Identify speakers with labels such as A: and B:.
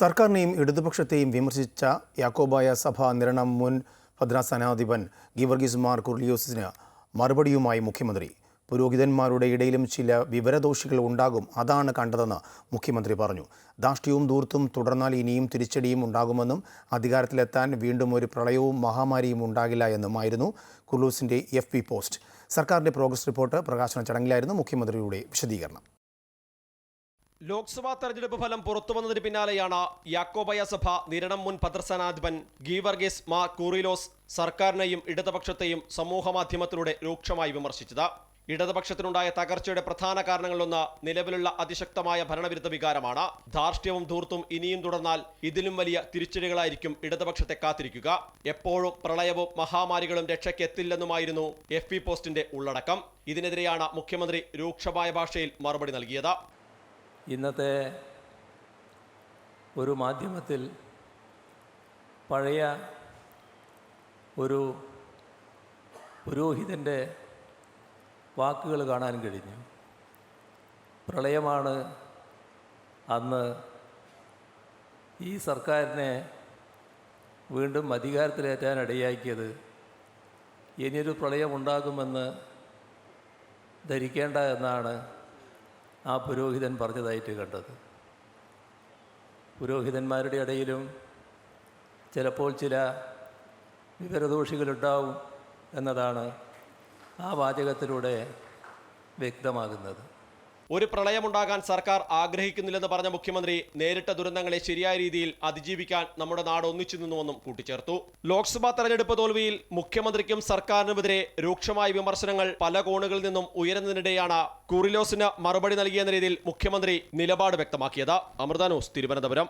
A: സർക്കാരിനെയും ഇടതുപക്ഷത്തെയും വിമർശിച്ച യാക്കോബായ സഭ നിരണം മുൻ ഭദ്രാസനാധിപൻ ഗീവർഗീസ് മാർ കുർലിയോസിന് മറുപടിയുമായി മുഖ്യമന്ത്രി. പുരോഹിതന്മാരുടെ ഇടയിലും ചില വിവരദോഷികൾ ഉണ്ടാകും അതാണ് കണ്ടതെന്ന് മുഖ്യമന്ത്രി പറഞ്ഞു. ധാഷ്ട്യവും ദൂർത്തും തുടർന്നാൽ ഇനിയും തിരിച്ചടിയും ഉണ്ടാകുമെന്നും അധികാരത്തിലെത്താൻ വീണ്ടും ഒരു പ്രളയവും മഹാമാരിയും ഉണ്ടാകില്ല എന്നുമായിരുന്നു കുർലൂസിന്റെ എഫ് പോസ്റ്റ്. സർക്കാരിന്റെ പ്രോഗ്രസ് റിപ്പോർട്ട് പ്രകാശന ചടങ്ങിലായിരുന്നു മുഖ്യമന്ത്രിയുടെ വിശദീകരണം.
B: ലോക്സഭാ തെരഞ്ഞെടുപ്പ് ഫലം പുറത്തു പുറത്തുവന്നതിന് പിന്നാലെയാണ് യാക്കോബയ സഭ നിരണം മുൻ പത്രസനാധിപൻ ഗീവർഗീസ് മാ കൂറിലോസ് സർക്കാരിനെയും ഇടതുപക്ഷത്തെയും സമൂഹമാധ്യമത്തിലൂടെ രൂക്ഷമായി വിമർശിച്ചത്. ഇടതുപക്ഷത്തിനുണ്ടായ തകർച്ചയുടെ പ്രധാന കാരണങ്ങളിലൊന്ന് നിലവിലുള്ള അതിശക്തമായ ഭരണവിരുദ്ധ വികാരമാണ്. ധാർഷ്ട്യവും ധൂർത്തും ഇനിയും തുടർന്നാൽ ഇതിലും വലിയ തിരിച്ചടികളായിരിക്കും ഇടതുപക്ഷത്തെ കാത്തിരിക്കുക. എപ്പോഴും പ്രളയവും മഹാമാരികളും രക്ഷയ്ക്കെത്തില്ലെന്നുമായിരുന്നു എഫ് പോസ്റ്റിന്റെ ഉള്ളടക്കം. ഇതിനെതിരെയാണ് മുഖ്യമന്ത്രി രൂക്ഷമായ ഭാഷയിൽ മറുപടി നൽകിയത്.
C: ഇന്നത്തെ ഒരു മാധ്യമത്തിൽ പഴയ ഒരു പുരോഹിതന്റെ വാക്കുകൾ കാണാൻ കഴിഞ്ഞു. പ്രളയമാണ് അന്ന് ഈ സർക്കാരിനെ വീണ്ടും അധികാരത്തിലേറ്റാൻ ഇടയാക്കിയത് ഇനിയൊരു പ്രളയമുണ്ടാകുമെന്ന് ധരിക്കേണ്ട എന്നാണ് ആ പുരോഹിതൻ പറഞ്ഞതായിട്ട് കണ്ടത്. പുരോഹിതന്മാരുടെ ഇടയിലും ചിലപ്പോൾ ചില വിവരദോഷികളുണ്ടാവും എന്നതാണ് ആ വാചകത്തിലൂടെ വ്യക്തമാകുന്നത്.
B: ഒരു പ്രളയമുണ്ടാകാൻ സർക്കാർ ആഗ്രഹിക്കുന്നില്ലെന്ന് പറഞ്ഞ മുഖ്യമന്ത്രി നേരിട്ട ദുരന്തങ്ങളെ ശരിയായ രീതിയിൽ അതിജീവിക്കാൻ നമ്മുടെ നാട് ഒന്നിച്ചു നിന്നുവെന്നും കൂട്ടിച്ചേർത്തു. ലോക്സഭാ തെരഞ്ഞെടുപ്പ് തോൽവിയിൽ മുഖ്യമന്ത്രിക്കും സർക്കാരിനുമെതിരെ രൂക്ഷമായ വിമർശനങ്ങൾ പല കോണുകളിൽ നിന്നും ഉയരുന്നതിനിടെയാണ് കുറിലോസിന് മറുപടി നൽകിയെന്ന രീതിയിൽ മുഖ്യമന്ത്രി നിലപാട് വ്യക്തമാക്കിയത്. അമൃത ന്യൂസ് തിരുവനന്തപുരം.